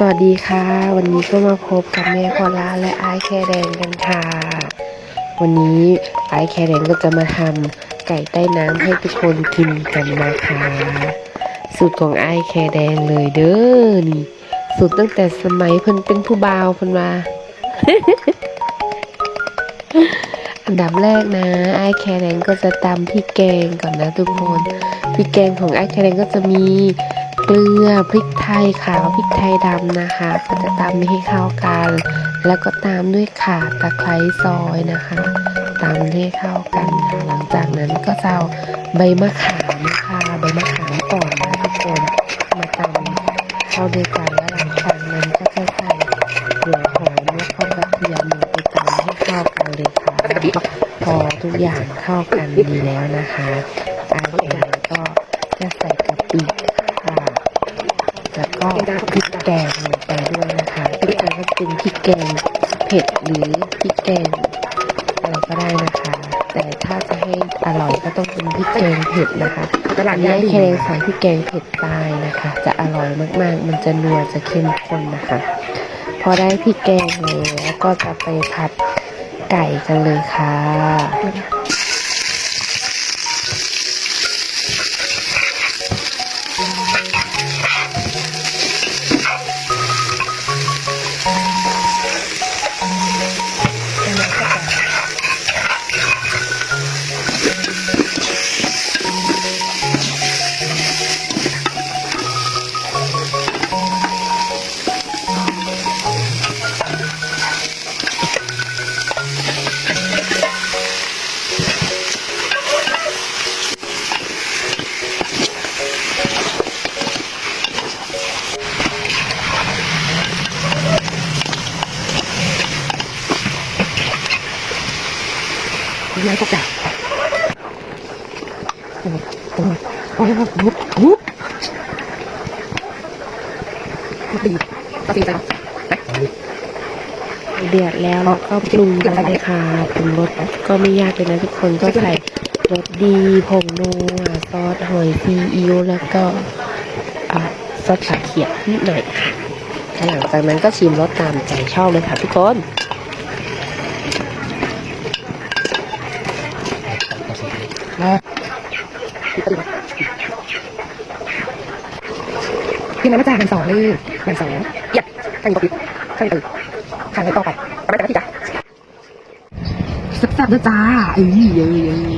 สวัสดีค่ะ วันนี้ก็มาพบกับแม่พอล่าและไอายแคแดงกันค่ะ วันนี้ไอายแคแดงก็จะมาทำไก่ใต้น้ำให้ทุกคนกินกันนะคะ สูตรของไอายแคแดงเลยเด้อนี่สูตรตั้งแต่สมัยเพิ่นเป็นผู้บ่าวเพิ่นมาอันดับแรกนะไอายแคแดงก็จะตำพริกแกงก่อนนะทุกคนพริกแกงของไอายแคแดงก็จะมี เกลือพริกไทยขาวพริกไทยดำนะคะก็จะตำให้เข้ากัน แล้วก็ตามด้วยข่าตะไคร้ซอยนะคะตามให้เข้ากันค่ะหลังจากนั้นก็จะเอาใบมะขามค่ะใบมะขามก่อนนะทุกคนมาตำเข้าด้วยกันแล้วหลังจากนั้นก็จะใส่หัวหอมแล้วก็กระเทียมลงไปตำให้เข้ากันเลยค่ะพอทุกอย่างเข้ากันดีแล้วนะคะอาแแกงเผ็ดหรือพริกแกงอะไรก็ได้นะคะ แต่ถ้าจะให้อร่อยก็ต้องเป็นพริกแกงเผ็ดนะคะตลาดนี้แคงใส่พริกแกงเผ็ดตายนะคะ จะอร่อยมากๆ มันจะนัวจะเข้มข้นนะคะ พอได้พริกแกงแล้วก็จะไปผัดไก่กันเลยค่ะ ย้ายก็จับโอ้โหโอ้โหโอ้โหโอ้โหตีตีไปไปเดือดแล้วเราก็ปรุงกันเลยค่ะปรุงรสก็ไม่ยากเลยนะทุกคนก็ใส่รสดีผงนัวซอสหอยซีอิ๊วแล้วก็ซอสผักเขียดนิดหน่อยค่ะหลังจากนั้นก็ชิมรสตามใจชอบเลยค่ะทุกคน นะพี่น้ำมาจากกันสองนี่กันสองหยัดข้างนี้ก็ปิดข้างนี้ตื่นข้างนี้ต่อไปไปไปที่จ้ะแซ่บๆด้วยจ้าเอ้ยเยเอ้ย